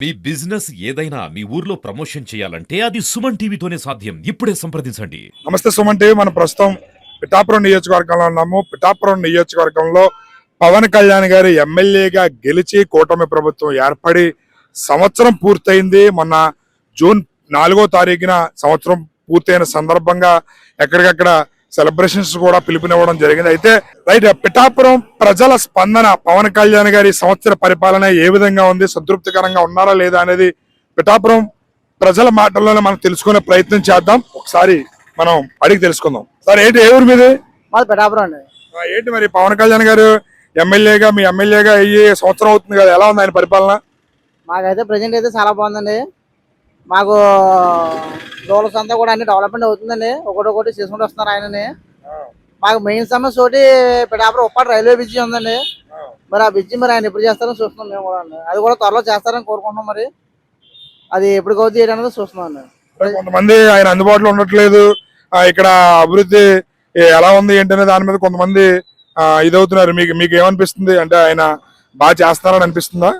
మీ business ఏదైనా మీ ఊర్లో promotion చేయాలంటే అది సుమన్ టీవీతోనే సాధ్యం. ఇప్పుడే సంప్రదించండి. నమస్తే సుమన్ టీవీ. మన ప్రస్తుతం పిఠాపురం నియోజకవర్గంలో ఉన్నాము. పిఠాపురం నియోజకవర్గంలో పవన్ కళ్యాణ్ గారు ఎమ్మెల్యేగా గెలిచి కూటమి ప్రభుత్వం ఏర్పడి సంవత్సరం పూర్తయింది. మొన్న జూన్ నాలుగో తారీఖున సంవత్సరం పూర్తయిన సందర్భంగా ఎక్కడికక్కడ సెలబ్రేషన్స్ కూడా పిలుపునివ్వడం జరిగింది. అయితే రైట్ పిఠాపురం ప్రజల స్పందన పవన్ కళ్యాణ్ గారి సంవత్సర పరిపాలన ఏ విధంగా ఉంది సంతృప్తికరంగా ఉన్నారా లేదా అనేది పిఠాపురం ప్రజల మాటల్లోనే మనం తెలుసుకునే ప్రయత్నం చేద్దాం. ఒకసారి మనం అడిగి తెలుసుకుందాం. సార్ ఏంటి ఏ ఊరు మీది? పిఠాపురం అండి. ఏంటి మరి పవన్ కళ్యాణ్ గారు ఎమ్మెల్యేగా మీ ఎమ్మెల్యేగా అయ్యి సంవత్సరం అవుతుంది కదా ఎలా ఉంది ఆయన పరిపాలన? మాకైతే ప్రజెంట్ అయితే చాలా బాగుందండి. మాకు రూరల్స్ అంతా కూడా అన్ని డెవలప్మెంట్ అవుతుందండి. ఒకటి ఒకటి చేసుకుంటూ వస్తున్నారు ఆయనని. మాకు మెయిన్ సమస్య ఒకటి పిఠాపురం ఉప్పాడు రైల్వే బ్రిడ్జి ఉందండి. మరి ఆ బ్రిడ్జి మరి ఆయన ఎప్పుడు చేస్తారో చూస్తున్నాం మేము కూడా అండి. అది కూడా త్వరలో చేస్తారని కోరుకుంటున్నాం మరి. అది ఎప్పుడు అవుతుంది ఏంటనేది చూస్తున్నాం అండి. కొంతమంది ఆయన అందుబాటులో ఉండట్లేదు. ఇక్కడ అభివృద్ధి ఎలా ఉంది ఏంటనే దాని మీద కొంతమంది ఇదవుతున్నారు. మీకు మీకు ఏమనిపిస్తుంది? అంటే ఆయన బాగా చేస్తున్నారని అనిపిస్తుందా?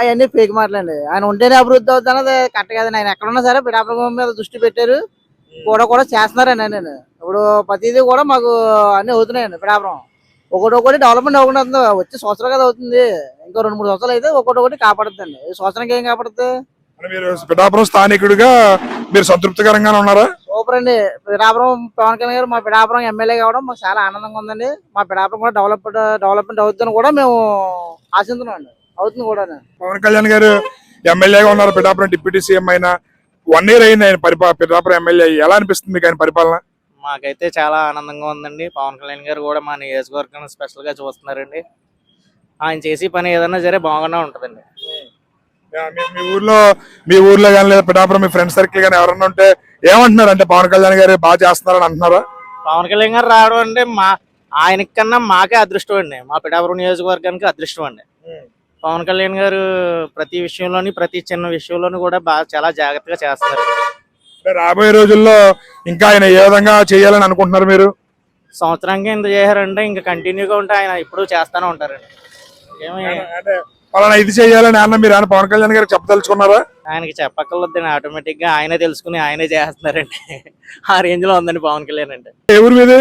అవన్నీ ఫేక్ మాటలండి ఆయన ఉంటేనే అభివృద్ధి అవుతుంది అన్నది కరెక్ట్ కదండి ఆయన ఎక్కడున్నా సరే పిఠాపురం మీద దృష్టి పెట్టారు. కూడా కూడా చేస్తున్నారండి నేను ఇప్పుడు ప్రతిదీ కూడా మాకు అన్ని అవుతున్నాయండి పిఠాపురం. ఒకటి ఒకటి డెవలప్మెంట్ అవ్వకుండా. వచ్చే సంవత్సరం కదా అవుతుంది. ఇంకో రెండు మూడు సంవత్సరాలు అయితే ఒకటి ఒకటి కాపాడుతుందండి ఈ సంవత్సరానికి ఏం కాపాడుతుంది మీరు పిఠాపురం స్థానికుడిగా మీరు సంతృప్తికరంగానే ఉన్నారా? సూపర్ అండి. పిఠాపురం పవన్ కళ్యాణ్ గారు మా పిఠాపురం ఎమ్మెల్యే కావడం మాకు చాలా ఆనందంగా ఉందండి. మా పిఠాపురం కూడా డెవలప్ డెవలప్మెంట్ అవుతుందని కూడా మేము ఆశిస్తున్నాం అండి అవుతుంది కూడా పవన్ కళ్యాణ్ గారు ఎమ్మెల్యేగా ఉన్నారు పిఠాపురం డిప్యూటీ సీఎం అయిన. వన్ ఇయర్ అయింది ఆయన పరిపా పిఠాపురం ఎమ్మెల్యే. ఎలా అనిపిస్తుంది మీకు ఆయన పరిపాలన? మాకైతే చాలా ఆనందంగా ఉందండి. పవన్ కళ్యాణ్ గారు కూడా మా నియోజకవర్గం స్పెషల్గా చూస్తున్నారండి. ఆయన చేసే పని ఏదైనా సరే బాగానే ఉంటదండి. మీ ఊర్లో మీ ఊర్లో కానీ లేదా పిఠాపురం మీ ఫ్రెండ్ సర్కిల్ కానీ ఎవరన్నా ఉంటే ఏమంటున్నారు? అంటే పవన్ కళ్యాణ్ గారు బాగా చేస్తున్నారని అంటున్నారా? పవన్ కళ్యాణ్ గారు రావడం అంటే మా ఆయనకి కన్నా మాకే అదృష్టం అండి. మా పిఠాపురం నియోజకవర్గానికి అదృష్టం అండి. పవన్ కళ్యాణ్ గారు ప్రతి విషయంలోని ప్రతి చిన్న విషయంలోని కూడా బాగా చాలా జాగ్రత్తగా చేస్తారు. అంటే రాబోయే రోజుల్లో ఇంకా ఆయన ఏ విధంగా చేయాలని అనుకుంటున్నారు మీరు? సంవత్సరానికి ఎంత చేశారంటే ఇంకా కంటిన్యూగా ఉంటే ఆయన ఎప్పుడూ చేస్తానే ఉంటారండి. ఏమి అంటే పలానా ఇది చేయాలని అన్న మీరు ఆయన పవన్ కళ్యాణ్ గారికి చెప్పదలుచుకున్నారా? ఆయనకి చెప్పక్కర్లేదండి ఆటోమేటిక్గా ఆయనే తెలుసుకుని ఆయనే చేస్తున్నారండి. ఆ రేంజ్లో ఉందండి పవన్ కళ్యాణ్ అంటే. ఏ ఊరు మీది?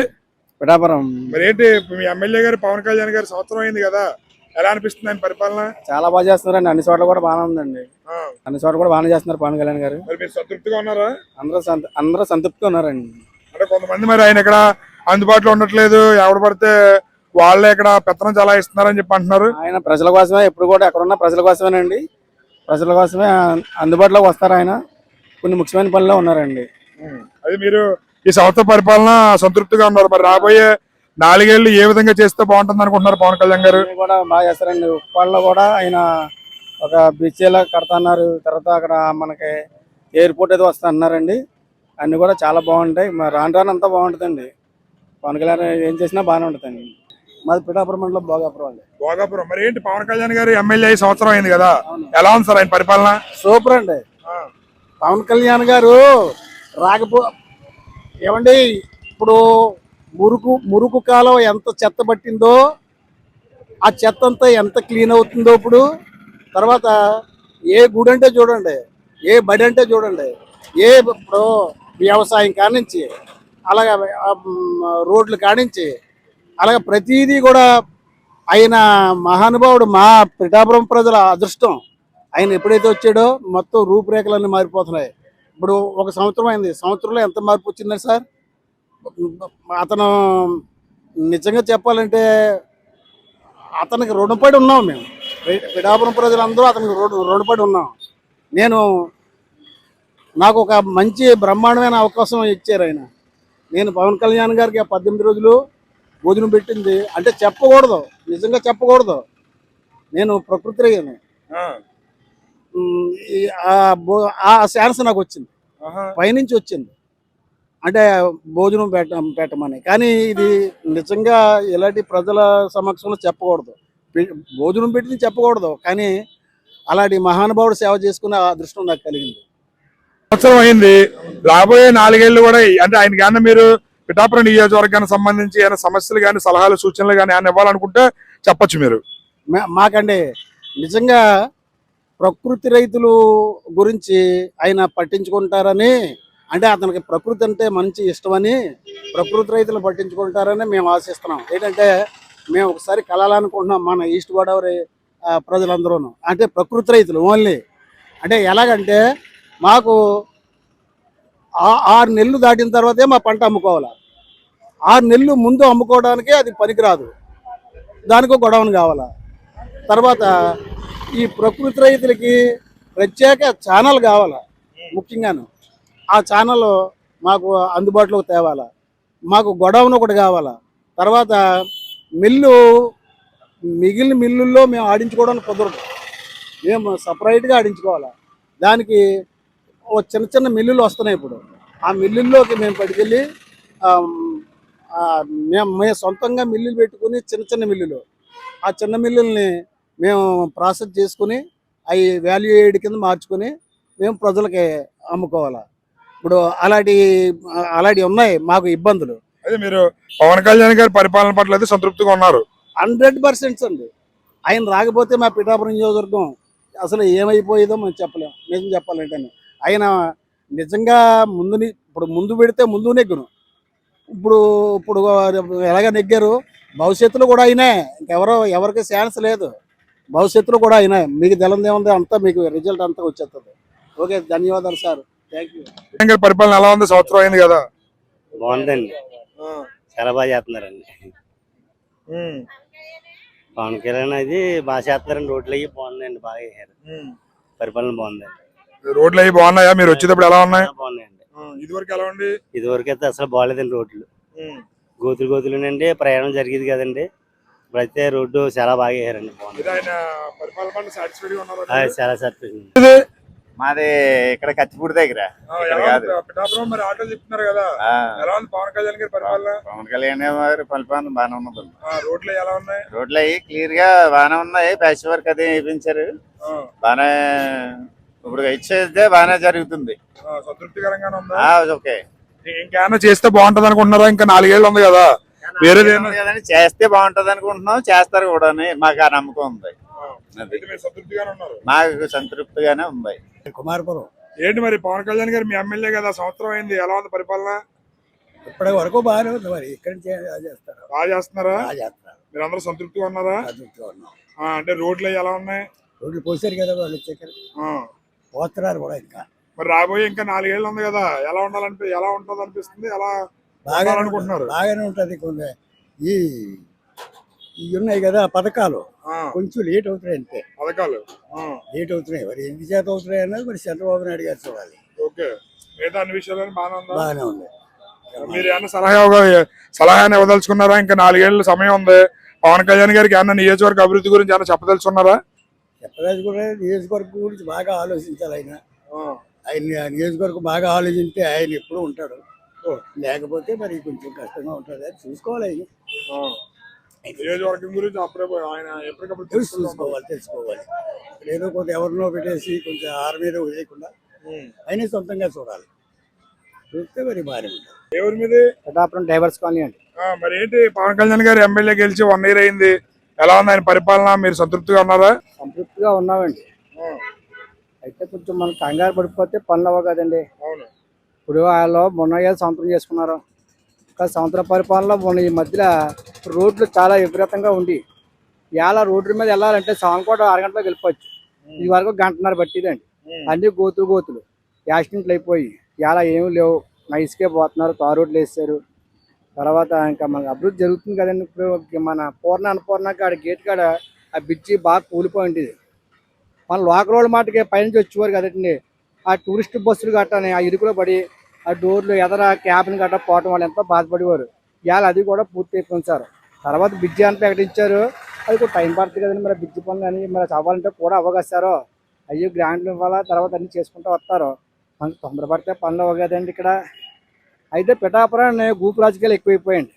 పిఠాపురం. మరి ఏంటి మీ ఎమ్మెల్యే గారు పవన్ కళ్యాణ్ గారు సంవత్సరం అయింది కదా. ఎలా అనిపిస్తుంది ఆయన పరిపాలన? చాలా బాగా చేస్తున్నారండి. అన్ని చోట్ల కూడా బాగానే ఉందండి. అన్ని చోట్ల కూడా బాగానే చేస్తున్నారు పవన్ కళ్యాణ్ గారు. మరి మీరు సంతృప్తిగా ఉన్నారా? అందరూ సంత- అందరూ సంతృప్తిగా ఉన్నారండి. అంటే కొంతమంది మరి ఆయన ఇక్కడ అందుబాటులో ఉండట్లేదు. ఎవడు పడితే వాళ్ళే ఇక్కడ పెత్తనం చాలా ఇస్తున్నారని చెప్పి అంటున్నారు. ఆయన ప్రజల కోసమే ఎప్పుడు కూడా ఎక్కడున్నా ప్రజల కోసమేనండి. ప్రజల కోసమే అందుబాటులోకి వస్తారు ఆయన. కొన్ని ముఖ్యమైన పనుల్లో ఉన్నారండి. అది మీరు ఈ సంవత్సర పరిపాలన సంతృప్తిగా ఉన్నారు. మరి రాబోయే నాలుగేళ్ళు ఏ విధంగా చేస్తే బాగుంటుంది అనుకుంటున్నారు పవన్ కళ్యాణ్ గారు? కూడా బాగా చేస్తారండి. ఉప్పాళ్ళలో కూడా ఆయన ఒక బీచ్ ఇలా కడతన్నారు తర్వాత అక్కడ మనకి ఎయిర్పోర్ట్ ఏదో వస్తా అన్నారండి. అన్ని కూడా చాలా బాగుంటాయి. మరి రాను రాను అంతా బాగుంటుందండి. పవన్ కళ్యాణ్ ఏం చేసినా బాగానే ఉంటుందండి. మాది పిఠాపురం మండలం భోగాపురం అండి. భోగాపురం. మరి ఏంటి పవన్ కళ్యాణ్ గారు ఎమ్మెల్యే సంవత్సరం అయింది కదా? ఎలా ఉంది సార్ ఆయన పరిపాలన? సూపర్ అండి. పవన్ కళ్యాణ్ గారు రాకపో ఏమండి ఇప్పుడు మురుకు మురుకు కాలం ఎంత చెత్త పట్టిందో ఆ చెత్త అంతా ఎంత క్లీన్ అవుతుందో ఇప్పుడు. తర్వాత ఏ గుడి అంటే చూడండి ఏ బడి అంటే చూడండి ఏ ఇప్పుడు వ్యవసాయం కానించి అలాగే రోడ్లు కానించి అలాగే ప్రతిదీ కూడా ఆయన మహానుభావుడు మా పిఠాపురం ప్రజల అదృష్టం. ఆయన ఎప్పుడైతే వచ్చాడో మొత్తం రూపురేఖలన్నీ మారిపోతున్నాయి. ఇప్పుడు ఒక సంవత్సరం అయింది. సంవత్సరంలో ఎంత మార్పు వచ్చిందండి సార్? అతను నిజంగా చెప్పాలంటే అతనికి రుణపడి ఉన్నాం మేము. పిఠాపురం ప్రజలందరూ అతనికి రుణ రుణపడి ఉన్నాం. నేను నాకు ఒక మంచి బ్రహ్మాండమైన అవకాశం ఇచ్చారు ఆయన. నేను పవన్ కళ్యాణ్ గారికి ఆ పద్దెనిమిది రోజులు భోజనం పెట్టింది. అంటే చెప్పకూడదు. నిజంగా చెప్పకూడదు. నేను ప్రకృతి రైతుని. ఆ, ఛాన్స్ నాకు వచ్చింది. పైనుంచి వచ్చింది. అంటే భోజనం పెట్ట పెట్టమని. కానీ ఇది నిజంగా ఇలాంటి ప్రజల సమక్షంలో చెప్పకూడదు. భోజనం పెట్టింది చెప్పకూడదు. కానీ అలాంటి మహానుభావుడు సేవ చేసుకునే అదృష్టం నాకు కలిగింది. సంవత్సరం అయింది. రాబోయే నాలుగేళ్ళు కూడా అంటే ఆయన కానీ మీరు పిఠాపురం నియోజకవర్గానికి సంబంధించి ఏమైనా సమస్యలు కానీ సలహాలు సూచనలు కానీ ఆయన ఇవ్వాలనుకుంటే చెప్పొచ్చు మీరు. మాకండి. నిజంగా ప్రకృతి రైతులు గురించి ఆయన పట్టించుకుంటారని అంటే అతనికి ప్రకృతి అంటే మంచి ఇష్టమని ప్రకృతి రైతులు పట్టించుకుంటారని మేము ఆశిస్తున్నాం. ఏంటంటే మేము ఒకసారి కలాలనుకుంటున్నాం మన ఈస్ట్ గోదావరి ప్రజలందరూ అంటే ప్రకృతి రైతులు ఓన్లీ. అంటే ఎలాగంటే మాకు ఆరు నెలలు దాటిన తర్వాతే మా పంట అమ్ముకోవాలి. ఆరు నెలలు ముందు అమ్ముకోవడానికే అది పనికిరాదు. దానికో గొడవను కావాలా. తర్వాత ఈ ప్రకృతి రైతులకి ప్రత్యేక ఛానల్ కావాలా ముఖ్యంగాను. ఆ ఛానల్ మాకు అందుబాటులోకి తేవాలా? మాకు గొడవను ఒకటి కావాలా? తర్వాత మిల్లు మిగిలిన మిల్లుల్లో మేము ఆడించుకోవడానికి కుదరదు. మేము సపరేట్గా ఆడించుకోవాలా? దానికి ఓ చిన్న చిన్న మిల్లులు వస్తున్నాయి ఇప్పుడు. ఆ మిల్లుల్లోకి మేము పట్టుకెళ్ళి మేము మేము సొంతంగా మిల్లులు పెట్టుకుని చిన్న చిన్న మిల్లులు. ఆ చిన్న మిల్లుల్ని మేము ప్రాసెస్ చేసుకుని అవి వాల్యూ ఎయిడ్ కింద మార్చుకొని మేము ప్రజలకి అమ్ముకోవాలి? ఇప్పుడు అలాంటి అలాంటివి ఉన్నాయి మాకు ఇబ్బందులు. అదే మీరు పవన్ కళ్యాణ్ గారి పరిపాలన పట్ల అయితే సంతృప్తిగా ఉన్నారు. హండ్రెడ్ పర్సెంట్స్ అండి. ఆయన రాకపోతే మా పిఠాపురం నియోజకవర్గం అసలు ఏమైపోయేదో మనం చెప్పలేం. నిజం చెప్పాలంటే ఆయన నిజంగా ముందు ని- ఇప్పుడు ముందు పెడితే ముందు నెగ్గును. ఇప్పుడు ఇప్పుడు ఎలాగ నెగ్గారు? భవిష్యత్తులో కూడా అయినా ఇంకెవరో ఎవరికి ఛాన్స్ లేదు. భవిష్యత్తులో కూడా అయినా మీకు తెలందేముంది అంతా మీకు రిజల్ట్ అంతా వచ్చేస్తుంది. ఓకే ధన్యవాదాలు సార్. పరిపాలన ఎలా ఉంది? సంవత్సరం అయింది కదా. బాగుందండి. చాలా బాగా చేస్తున్నారండి. పవన్ కళ్యాణ్ అది బాగా చేస్తున్నారండి. రోడ్లు అవి బాగున్నాయండి బాగా పరిపాలన బాగుందండి. రోడ్లు అవి బాగున్నాయా? మీరు వచ్చేటప్పుడు ఎలా ఉన్నాయి? బాగున్నాయండి. ఇదివరకు ఎలా ఉంది ఇదివరకు అయితే అసలు బాగాలేదండి రోడ్లు. గోతులు గోతులునండి ప్రయాణం జరిగేది కదండి. ఇప్పుడైతే రోడ్డు చాలా బాగా వేసారండి బాగుంది. చాలా సరిపోయింది మాది ఇక్కడ కత్తిపూడి దగ్గర. కాదు. మరి ఆటో చెప్తున్నారు కదా. ఆ, ఎలా ఉంది పవన్ కళ్యాణ్ గారి పరిపాలన? పవన్ కళ్యాణ్ గారి పరిపాలన బాగానే ఉన్నది. రోడ్లు ఎలా ఉన్నాయి? రోడ్లు అవి క్లియర్గా బాగానే ఉన్నాయి. ప్యాచ్ వర్క్ అది వేయించారు. బాగానే ఇప్పుడు ఇచ్చేదే బాగానే జరుగుతుంది. సంతృప్తికరంగానే ఉందా? ఓకే. ఇంకేమైనా చేస్తే బాగుంటది అనుకుంటున్నారా? ఇంకా నాలుగేళ్ళు ఉంది కదా. కదండి చేస్తే బాగుంటది అనుకుంటున్నాం. చేస్తారు కూడా మాకు ఆ నమ్మకం ఉంది. సంతృప్తిగానే మాకు సంతృప్తిగానే ఉంది. కుమారపురం. ఏంటి మరి పవన్ కళ్యాణ్ గారు మీ ఎమ్మెల్యే కదా సంవత్సరం అయింది ఎలా ఉంది పరిపాలన? ఇప్పటి వరకు బాగానే ఉంది మరి ఇక్కడ నుంచి చేస్తారు. బాగా చేస్తున్నారా? బాగా మీరు అందరూ సంతృప్తిగా ఉన్నారా? ఉన్నాం. ఆ, అంటే రోడ్లు అవి ఎలా ఉన్నాయి? రోడ్లు పోసారు కదా వాళ్ళు వచ్చాక. ఆ, పోతున్నారు కూడా ఇంకా. మరి రాబోయే ఇంకా నాలుగేళ్ళు ఉంది కదా ఎలా ఉండాలంటే ఎలా ఉంటది అనిపిస్తుంది ఎలా బాగానే అనుకుంటున్నారు ఉంటుంది. బాగానే ఉంటది కొన్ని ఈ ఇవి ఉన్నాయి కదా పథకాలు. కొంచెం లేట్ అవుతున్నాయి అంతే. పథకాలు. లేట్ అవుతున్నాయి. మరి ఎందుకు చేత అవుతున్నాయి అన్నది మరి చంద్రబాబు నాయుడు గారు చూడాలి ఓకే. మిగతా అన్ని విషయాలు బాగానే ఉందా? బాగానే ఉంది. మీరు ఏమన్నా సలహా ఇవ్వ- సలహా ఇవ్వదలుచుకున్నారా? ఇంకా నాలుగేళ్ళు సమయం ఉంది. పవన్ కళ్యాణ్ గారికి ఏమన్నా నియోజకవర్గ అభివృద్ధి గురించి ఏమైనా చెప్పదలుచుకున్నారా? చెప్పరాజు కూడా నియోజకవర్గం గురించి బాగా ఆలోచించాలి ఆయన. ఆయన నియోజకవర్గం బాగా ఆలోచిస్తే ఆయన ఎప్పుడు ఉంటాడు. లేకపోతే మరి కొంచెం కష్టంగా ఉంటుంది అది చూసుకోవాలి ఆయన. నియోజకవర్గం గురించి అప్పుడే ఆయన ఎప్పటికప్పుడు తెలుసు తెలుసుకుంటూ ఉంటారు. చూసుకోవాలి తెలుసుకోవాలి ఏదో కొంత ఎవరినో పెట్టేసి కొంచెం ఆరు మీద వదిలేయకుండా ఉం. ఆయనే సొంతంగా చూడాలి. చూస్తే మరి ఉంటుంది ఎవరి మీది? పిఠాపురం డైవర్స్ కాలనీ అండి. ఆ, మరి ఏంటి? పవన్ కళ్యాణ్ గారు ఎమ్మెల్యే గెలిచి వన్ ఇయర్ అయింది. ఎలా ఉంది ఆయన పరిపాలన? మీరు సంతృప్తిగా ఉన్నారా? సంతృప్తిగా ఉన్నామండి. అయితే కొంచెం మనం కంగారు పడిపోతే పనులు అవ్వ కదండి. అవును. ఇప్పుడు వాళ్ళు మొన్న ఏదో సంవత్సరం చేసుకున్నారు. కానీ సంవత్సర పరిపాలనలో మొన్న ఈ మధ్యలో రోడ్లు చాలా విపరీతంగా ఉండి ఇవాళ రోడ్ల మీద వెళ్ళాలంటే సాయంకోట అరగంటలో వెళ్ళిపోవచ్చు. ఇది వరకు గంటన్నర పట్టిదండి. అన్ని గోతులు గోతులు. యాక్సిడెంట్లు అయిపోయి ఇవాళ ఏమీ లేవు. నైస్కే పోతున్నారు తారు రోడ్లు వేస్తారు తర్వాత ఇంకా మనకు అభివృద్ధి జరుగుతుంది కదండి ఇప్పుడు. మన పూర్ణ అన్నపూర్ణ కాడ గేట్ కాడ ఆ బ్రిడ్జి బాగా కూలిపోయింది మన లోకల్ రోడ్ మాటకి పైనుంచి వచ్చేవారు కదండి. ఆ టూరిస్ట్ బస్సులు గట్టాని ఆ ఇరుకులో పడి ఆ డోర్లు ఎదర క్యాబ్ని గట్రా పోవటం వాళ్ళు ఎంతో బాధపడేవారు. ఇవాళ అది కూడా పూర్తి అయిపోయింది సార్. తర్వాత బ్రిడ్జి అని ప్రకటించారు. అది కూడా టైం పడుతుంది కదండి మరి బ్రిడ్జి పనులు అని మరి అవ్వాలంటే కూడా అవ్వగస్తారు. అయ్యో గ్రాంట్లు ఇవ్వాలా? తర్వాత అన్ని చేసుకుంటూ వస్తారు. మనకు తొందరపడితే పనులు అవ్వ కదండి ఇక్కడ. అయితే పిఠాపురాన్ని గూపు రాజకీయాలు ఎక్కువైపోయాయండి.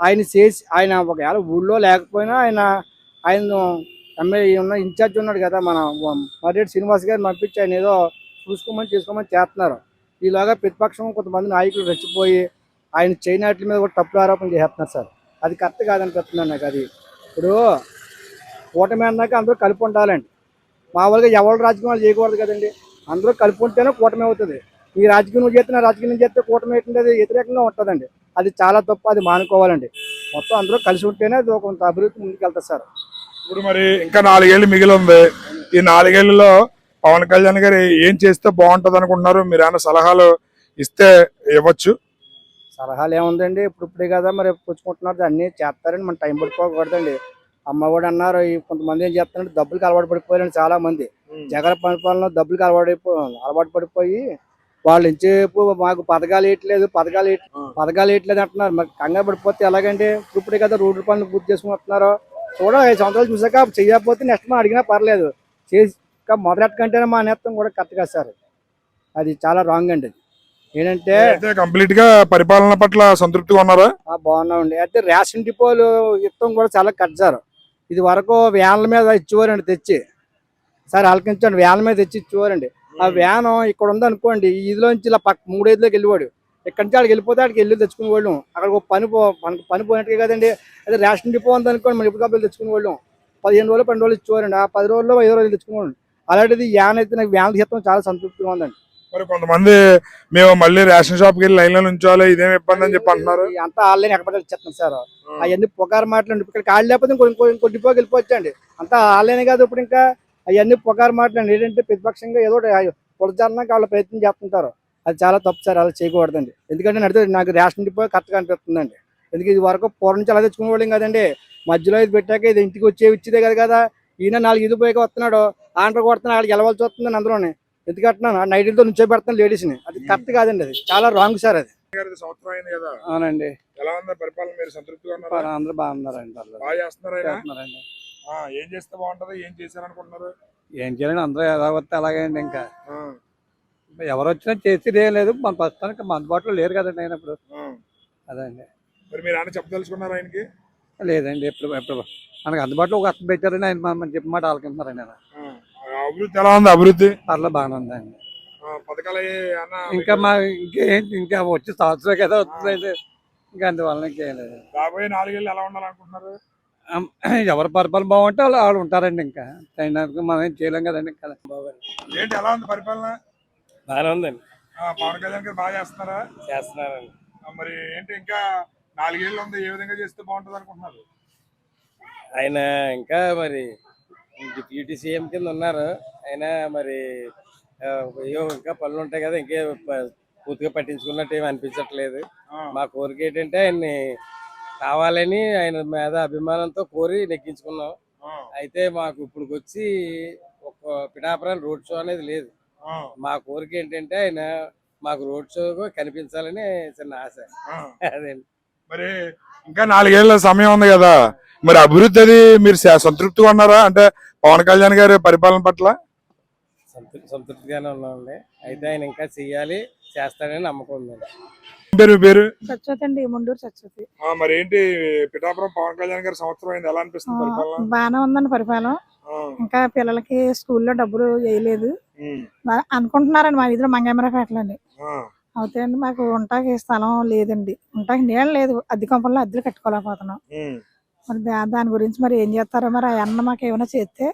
ఆయన చేసి ఆయన ఒకవేళ ఊళ్ళో లేకపోయినా ఆయన ఆయన ఎమ్మెల్యే ఉన్న ఇన్ఛార్జ్ ఉన్నాడు కదా మన మర్రెడ్డి శ్రీనివాస్ గారిని పంపించి ఆయన ఏదో చూసుకోమని చేసుకోమని చేస్తున్నారు. ఈలోగా ప్రతిపక్షం కొంతమంది నాయకులు రెచ్చిపోయి ఆయన చేయనట్ల మీద కూడా తప్పుడు ఆరోపణలు చేస్తున్నారు సార్. అది కరెక్ట్ కాదనిపిస్తున్నాను నాకు అది. ఇప్పుడు కూటమి అన్నాక అందరూ కలిపి ఉండాలండి. మామూలుగా ఎవరు రాజకీయాలు చేయకూడదు కదండి. అందరూ కలిపి ఉంటేనే కూటమి అవుతుంది. ఈ రాజకీయం నువ్వు చేస్తే నా రాజకీయం చేస్తే కూటమి ఏంటంటే అది వ్యతిరేకంగా ఉంటుందండి. అది చాలా తప్పు అది మానుకోవాలండి. మొత్తం అందరూ కలిసి ఉంటేనే అది కొంత అభివృద్ధి ముందుకు సార్. ఇప్పుడు మరి ఇంకా నాలుగేళ్ళు మిగిలి ఉంది. ఈ నాలుగేళ్ళలో పవన్ కళ్యాణ్ గారు ఏం చేస్తే బాగుంటుంది అనుకుంటున్నారు మీరు ఏమైనా సలహాలు ఇస్తే ఇవ్వచ్చు? సలహాలు ఏముందండి? ఇప్పుడు ఇప్పుడే కదా మరి పుచ్చుకుంటున్నారు. అన్ని చేస్తారని మన టైం పడిపోకూడదండి. అమ్మ కూడా అన్నారు ఈ కొంతమంది ఏం చేస్తారంటే డబ్బులకి అలవాటు పడిపోయారండి చాలా మంది జగన్ పరిపాలన డబ్బులకి అలవాటు అలవాటు పడిపోయి వాళ్ళు ఎంచేపు మాకు పథకాలు వేయట్లేదు పథకాలు పథకాలు వేయట్లేదు అంటున్నారు. మరి కంగారు పడిపోతే ఎలాగండి? ఇప్పుడు కదా రోడ్డు పనులు పూర్తి చేసుకుంటున్నారు. చూడ ఐదు సంవత్సరాలు చూసాక చేయకపోతే నెక్స్ట్ మనం అడిగినా పర్లేదు. చేసి మొదలెట్టకంటేనే మా నేత్తం కూడా కరెక్ట్ కదా సార్. అది చాలా రాంగ్ అండి అది. ఏంటంటే కంప్లీట్గా పరిపాలన పట్ల సంతృప్తిగా ఉన్నారా? ఆ, బాగున్నామండి. అయితే రేషన్ డిపోలు ఇస్తాం కూడా చాలా కట్టారు ఇది వరకు వ్యాన్ల మీద ఇచ్చేవారండి తెచ్చి. సరే ఆలకించండి. వ్యాన్ల మీద తెచ్చి ఇచ్చేవారండి. ఆ వ్యాన్ ఇక్కడ ఉంది అనుకోండి ఇదిలోంచి ఇలా పక్క మూడేదిలోకి వెళ్ళివాడు. ఇక్కడి నుంచి ఆడికి వెళ్ళిపోతే ఆడికి వెళ్ళి తెచ్చుకునే వాళ్ళం అక్కడ ఒక పని పో పని పోయినట్టుగా కదండి. అదే రేషన్ డిపో ఉంది అనుకోండి మనం ఎప్పుడు కప్పులు తెచ్చుకునే వాళ్ళం పదిహేను రోజులు పన్నెండు రోజులు ఇచ్చేవారండి. ఆ పది రోజుల్లో ఐదు రోజులు తెచ్చుకునేవాళ్ళం. అలాంటిది వ్యాన్ అయితే నాకు వ్యాన్ తీస్తాం చాలా సంతృప్తిగా ఉందండి. మరి కొంతమంది మేము మళ్ళీ రేషన్ షాప్కి వెళ్ళి లైన్లో నుంచోవాలి ఇదేం ఇబ్బంది అని చెప్పి అంటున్నారు. అంతా ఆన్లైన్ ఎక్కడ ఇచ్చేస్తాం సార్. అవన్నీ పొగారు మాటలు ఇక్కడ కాళ్ళు లేకపోతే ఇంకో ఇంకో డిపోకి వెళ్ళిపోవచ్చండి. అంతా ఆన్లైన్ కాదు ఇప్పుడు ఇంకా. అవన్నీ పొగారు మాటలు ఏంటంటే ప్రతిపక్షంగా ఏదో పొడచాలన్నా వాళ్ళు ప్రయత్నం చేస్తుంటారు. అది చాలా తప్పు సార్ అలా చేయకూడదండి. ఎందుకంటే నడితే నాకు రేషన్ డిపో కరెక్ట్గా అనిపిస్తుందండి. ఎందుకంటే ఇది వరకు పూర్వం నుంచి అలా తెచ్చుకునే వాళ్ళం కదండి. మధ్యలో ఇది పెట్టాక ఇది ఇంటికి వచ్చే ఇచ్చేదే కదా కదా. ఈయన నాలుగు ఇది పోయి వస్తున్నాడు ఆంటర్ కొడుతున్నాడు వాళ్ళకి వెళ్ళవలసి వస్తుందని అందరూనే ఎందుకంటున్నాను నైట్లతో నుంచో పెడుతున్నాను లేడీస్ని. అది కరెక్ట్ కాదండి అది. చాలా రాంగ్ సార్ అది. గారిది సంవత్సరం అయింది కదా. అవునండి. ఎలా ఉంది పరిపాలన? మీరు సంతృప్తిగా ఉన్నారా? అందరూ బాగున్నారండి. బాగా చేస్తున్నారండి. ఏం చేస్తే బాగుంటది? ఏం చేశారనుకుంటున్నారు? ఏం చేయాలండి అందరూ ఎలా వస్తే అలాగే అండి ఇంకా ఎవరు వచ్చినా చేసేది ఏం లేదు. మన ప్రస్తుతానికి మన అందుబాటులో లేరు కదండి ఆయన ఇప్పుడు. అదండి మరి మీరు ఆయన చెప్పదలుచుకున్నారు ఆయనకి? లేదండి ఎప్పుడు ఎప్పుడు. మనకు అందుబాటులో ఒక అర్థం పెట్టారని ఆయన మన- మన చెప్పిన మాట ఆలకిస్తున్నారండి ఆయన. అభివృద్ధి ఎలా ఉంది అభివృద్ధి? పర్లేదు బాగానే ఉందండి ఆ, పథకాలు ఇంకా మా ఇంకేంటి ఇంకా వచ్చి సంవత్సరం కదా వస్తుంది ఇంకా అందువల్ల ఇంకేం లేదు. రాబోయే నాలుగేళ్ళు ఎలా ఉండాలనుకుంటున్నారు? ఎవరి పరిపాలన బాగుంటే వాళ్ళు వాళ్ళు ఉంటారండి ఇంకా. అయినందుకు మనం ఏం చేయలేం కదండి ఇంకా. ఏంటి ఎలా ఉంది పరిపాలన? బాగానే ఉందండి. ఆ, పవన్ కళ్యాణ్ గారు బాగా చేస్తున్నారా? చేస్తున్నారండి. మరి ఏంటి ఇంకా నాలుగేళ్ళు ఉంది ఏ విధంగా చేస్తే బాగుంటది అనుకుంటున్నారు ఆయన ఇంకా మరి డిప్యూటీ సీఎం కింద ఉన్నారు. ఆయన మరి ఇంకా పనులు ఉంటాయి కదా ఇంకే పూర్తిగా పట్టించుకున్నట్టు ఏమి అనిపించట్లేదు. మా కోరిక ఏంటంటే ఆయన్ని కావాలని ఆయన మీద అభిమానంతో కోరి నెగ్గించుకున్నాం. అయితే మాకు ఇప్పుడు వచ్చి ఒక పిఠాపురం రోడ్ షో అనేది లేదు. మా కోరిక ఏంటంటే ఆయన మాకు రోడ్ షో కనిపించాలని చిన్న ఆశ. ఆ. అదేండి మరి ఇంకా నాలుగేళ్ళ సమయం ఉంది కదా. మరి అభివృద్ధి అది మీరు సంతృప్తిగా ఉన్నారా? అంటే పవన్ కళ్యాణ్ గారి పరిపాలన పట్ల? సంతృ సంతృప్తిగానే ఉన్నామండి. అయితే ఆయన ఇంకా చెయ్యాలి చేస్తాడని నమ్మకం ఉందండి. ఏం పేరు మీ పేరు? సత్యవతి అండి ముండూరు సత్యవతి. ఆ, మరి ఏంటి పిఠాపురం పవన్ కళ్యాణ్ గారి సంవత్సరం అయింది ఎలా అనిపిస్తుంది పరిపాలన? బాగానే ఉందండి పరిపాలన. ఇంకా పిల్లలకి స్కూల్లో డబ్బులు వేయలేదు. అనుకుంటున్నారండి మా వీధిలో మంగమ్మరపేటలో అండి. ఆ, అయితే అండి మాకు ఉంటాకి స్థలం లేదండి. ఉంటాకి నీళ్ళు లేదు అద్దె కొంపల్లో అద్దెలు కట్టుకోలేకపోతున్నాం. మరి దాని గురించి మరి ఏం చేస్తారో మరి ఆ అన్న మాకు ఏమైనా చేస్తే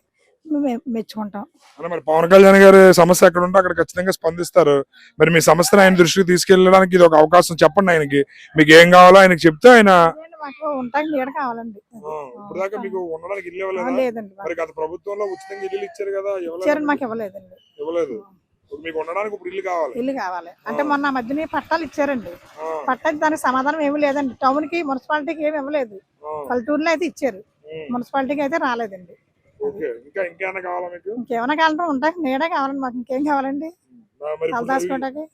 మేము మెచ్చుకుంటాం. అన్న మరి పవన్ కళ్యాణ్ గారి సమస్య ఎక్కడ ఉంటే అక్కడ ఖచ్చితంగా స్పందిస్తారు. మరి మీ సమస్యను ఆయన దృష్టికి తీసుకెళ్ళడానికి ఇది ఒక అవకాశం చెప్పండి ఆయనకి. మీకు ఏం కావాలో ఆయనకి చెప్తే ఆయన మాకు నీడ కావాలండి. ఇప్పుడు దాకా మీకు ఉండడానికి ఇల్లు ఇవ్వలేదా? లేదండి. మరి గత ప్రభుత్వంలో ఉచితంగా ఇల్లు ఇచ్చారు కదా ఇచ్చారని మాకు ఇవ్వలేదండి. ఇవ్వలేదు. ఇప్పుడు మీకు ఉండడానికి ఇప్పుడు ఇల్లు కావాలి. ఇల్లు కావాలి. అంటే మొన్న మధ్యన పట్టాలు ఇచ్చారండి. పట్టాకి దానికి సమాధానం ఏమీ లేదండి. టౌన్కి మున్సిపాలిటీకి ఏమి ఇవ్వలేదు. పల్లెటూరులో అయితే ఇచ్చారు. మున్సిపాలిటీకి అయితే రాలేదండి. ఇంకా ఇంకేమైనా కావాలా మీకు? ఇంకేమైనా కావాలంటే ఉంటాకి నీడే కావాలండి మాకు. ఇంకేం కావాలండి?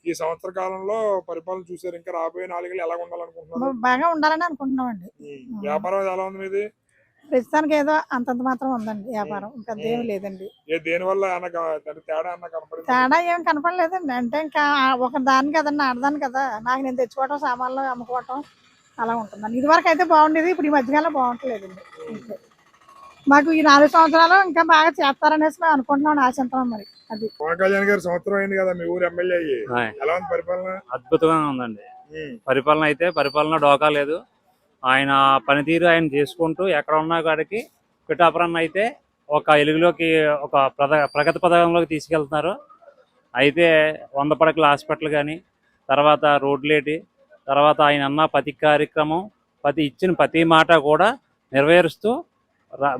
ఈ సంవత్సర కాలంలో పరిపాలన చూసారు ఇంకా రాబోయే నాలుగేళ్ళు ఎలా ఉండాలనుకుంటున్నారు బాగా ఉండాలని అనుకుంటున్నామండి. ఉమ్, వ్యాపారం ఎలా ఉంది మీది? ప్రస్తుతానికి ఏదో అంతంత మాత్రం ఉందండి వ్యాపారం. ఇంకా ఏమి లేదండి. ఏ దేని వల్ల ఏమన్నా గా- దాని తేడా అన్న కనపడింది? తేడా ఏం కనపడలేదండి. అంటే ఇంకా ఒక దాని కదండి ఆడదాని కదా. నాకు నేను తెచ్చుకోవటం సామాన్లు అమ్ముకోవటం అలా ఉంటుందండి. ఇది వరకు అయితే బాగుండేది ఇప్పుడు ఈ మధ్యకాలంలో బాగుంటలేదండి. మాకు ఈ నాలుగు సంవత్సరాలు ఇంకా బాగా చేస్తారనేసి మేము అనుకుంటున్నాం ఆశించాం మరి అది. పవన్ కళ్యాణ్ గారు సంవత్సరం అయింది కదా మీ ఊరు ఎమ్మెల్యే. ఎలా ఉంది పరిపాలన? అద్భుతంగా ఉందండి. పరిపాలన అయితే పరిపాలన డోకా లేదు. ఆయన పనితీరు ఆయన చేసుకుంటూ ఎక్కడ ఉన్నా కాడికి పిఠాపురం అయితే ఒక ఎలుగులోకి ఒక ప్రద ప్రగతి పథకంలోకి తీసుకెళ్తున్నారు. అయితే వంద పడకల హాస్పిటల్ కానీ తర్వాత రోడ్లేటి తర్వాత ఆయన అన్న ప్రతి కార్యక్రమం ప్రతి ఇచ్చిన ప్రతి మాట కూడా నెరవేరుస్తూ రా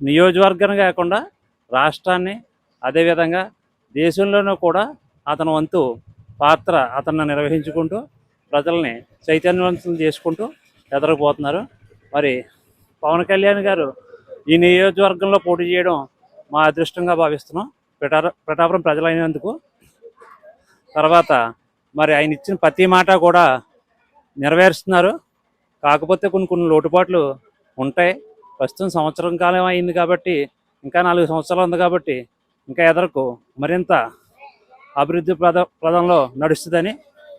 నియోజకవర్గం కాకుండా రాష్ట్రాన్ని అదేవిధంగా దేశంలోనూ కూడా అతని వంతు పాత్ర అతన్ని నిర్వహించుకుంటూ ప్రజల్ని చైతన్యవంతులు చేసుకుంటూ ఎదరకపోతున్నారు మరి పవన్ కళ్యాణ్ గారు ఈ నియోజకవర్గంలో పోటీ చేయడం మా అదృష్టంగా భావిస్తున్నాం. పిఠార పిఠాపురం ప్రజలైనందుకు. తర్వాత మరి ఆయన ఇచ్చిన ప్రతి మాట కూడా నెరవేరుస్తున్నారు. కాకపోతే కొన్ని కొన్ని లోటుపాట్లు ఉంటాయి. ప్రస్తుతం సంవత్సరం కాలం అయింది కాబట్టి ఇంకా నాలుగు సంవత్సరాలు ఉంది కాబట్టి ఇంకా ఎదరకు మరింత అభివృద్ధి ప్రద ప్రదంలో నడుస్తుందని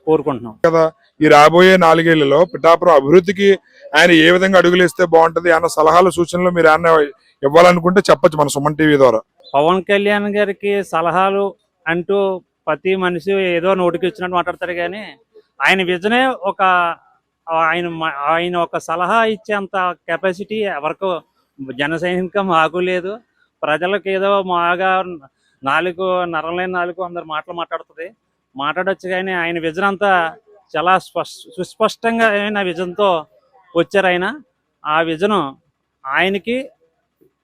కోరుకుంటున్నాం. కదా ఈ రాబోయే నాలుగేళ్ళలో పిఠాపురం అభివృద్ధికి ఆయన ఏ విధంగా అడుగులేస్తే బాగుంటది అన్న సలహాలు సూచనలు మీరు ఏమన్నా ఇవ్వాలనుకుంటే చెప్పొచ్చు మన సుమన్ టీవీ ద్వారా. పవన్ కళ్యాణ్ గారికి సలహాలు అంటూ ప్రతి మనిషి ఏదో నోటికి వచ్చినట్టు మాట్లాడతారు కానీ ఆయన విజనే ఒక ఆయన ఆయన ఒక సలహా ఇచ్చేంత కెపాసిటీ ఎవరికో జన సైనికం మాకు లేదు. ప్రజలకు ఏదో మాగా నాలుగు నరలేని నాలుగు అందరు మాటలు మాట్లాడుతుంది. మాట్లాడొచ్చు కానీ ఆయన విజన్ అంతా చాలా స్పష్ సుస్పష్టంగా అయిన విజన్తో వచ్చారు ఆయన. ఆ విజను ఆయనకి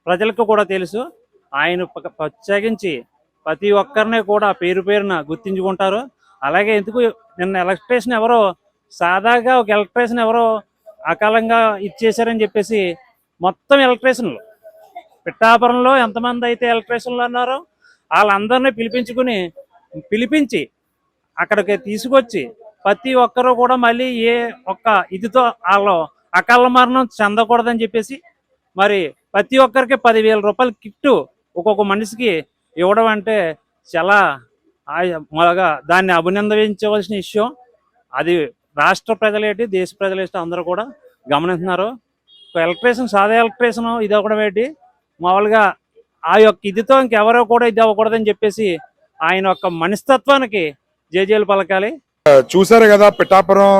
ప్రజలకు కూడా తెలుసు. ఆయన ప్రత్యేకించి ప్రతి ఒక్కరిని కూడా పేరు పేరున గుర్తించుకుంటారు. అలాగే ఎందుకు నిన్న ఎలక్ట్రేషన్ ఎవరో సాదాగా ఒక ఎలక్ట్రీషియన్ ఎవరో అకాలంగా ఇచ్చేశారని చెప్పేసి మొత్తం ఎలక్ట్రీషియన్లు పిట్టాపురంలో ఎంతమంది అయితే ఎలక్ట్రేషన్లు అన్నారో వాళ్ళందరినీ పిలిపించుకుని పిలిపించి అక్కడికి తీసుకొచ్చి ప్రతి ఒక్కరూ కూడా మళ్ళీ ఏ ఒక్క ఇదితో వాళ్ళు అకాల మరణం చెందకూడదని చెప్పేసి మరి ప్రతి ఒక్కరికి పదివేల రూపాయల కిట్టు ఒక్కొక్క మనిషికి ఇవ్వడం అంటే చాలా ఆ- మొదగా దాన్ని అభినందించవలసిన విషయం. అది రాష్ట్ర ప్రజలేటి దేశ ప్రజలేటి అందరూ కూడా గమనిస్తున్నారు. ఎలక్ట్రేషన్ సాదా ఎలక్ట్రేషన్ ఇది అవ్వడం ఏంటి? మామూలుగా ఆ యొక్క ఇదితో ఇంకెవరో కూడా ఇది అవ్వకూడదని చెప్పేసి ఆయన యొక్క మనిస్తత్వానికి జేజేలు పలకాలి. చూసారు కదా పిఠాపురం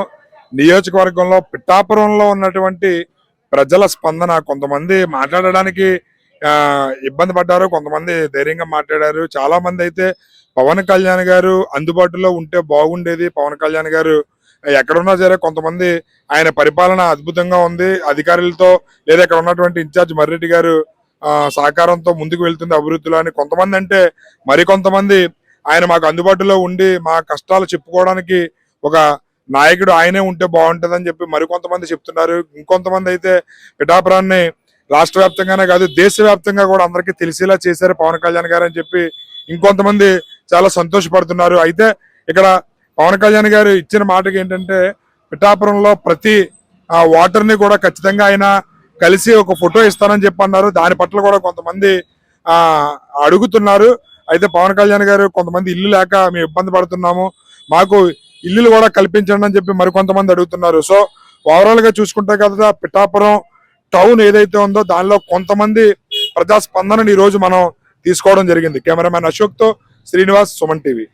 నియోజకవర్గంలో పిఠాపురంలో ఉన్నటువంటి ప్రజల స్పందన. కొంతమంది మాట్లాడడానికి ఆ, ఇబ్బంది పడ్డారు కొంతమంది ధైర్యంగా మాట్లాడారు. చాలా మంది అయితే పవన్ కళ్యాణ్ గారు అందుబాటులో ఉంటే బాగుండేది. పవన్ కళ్యాణ్ గారు ఎక్కడున్నా సరే కొంతమంది ఆయన పరిపాలన అద్భుతంగా ఉంది. అధికారులతో లేదా ఇక్కడ ఉన్నటువంటి ఇన్ఛార్జ్ మర్రెడ్డి గారు ఆ, సహకారంతో ముందుకు వెళ్తుంది అభివృద్ధిలో అని కొంతమంది అంటే మరికొంతమంది ఆయన మాకు అందుబాటులో ఉండి మా కష్టాలు చెప్పుకోవడానికి ఒక నాయకుడు ఆయనే ఉంటే బాగుంటుందని చెప్పి మరికొంతమంది చెప్తున్నారు. ఇంకొంతమంది అయితే పిఠాపురాన్ని రాష్ట్ర వ్యాప్తంగానే కాదు దేశవ్యాప్తంగా కూడా అందరికీ తెలిసేలా చేశారు పవన్ కళ్యాణ్ గారు అని చెప్పి ఇంకొంతమంది చాలా సంతోషపడుతున్నారు. అయితే ఇక్కడ పవన్ కళ్యాణ్ గారు ఇచ్చిన మాటకి ఏంటంటే పిఠాపురంలో ప్రతి వాటర్ని వాటర్ని కూడా ఖచ్చితంగా ఆయన కలిసి ఒక ఫోటో ఇస్తానని చెప్పి అన్నారు దాని పట్ల కూడా కొంతమంది ఆ అడుగుతున్నారు. అయితే పవన్ కళ్యాణ్ గారు కొంతమంది ఇల్లు లేక మేము ఇబ్బంది పడుతున్నాము మాకు ఇల్లులు కూడా కల్పించండి అని చెప్పి మరికొంతమంది అడుగుతున్నారు. సో ఓవరాల్గా చూసుకుంటే కదా పిఠాపురం టౌన్ ఏదైతే ఉందో దానిలో కొంతమంది ప్రజా స్పందనని ఈ రోజు మనం తీసుకోవడం జరిగింది. కెమెరామ్యాన్ అశోక్తో శ్రీనివాస్ సుమన్ టీవీ.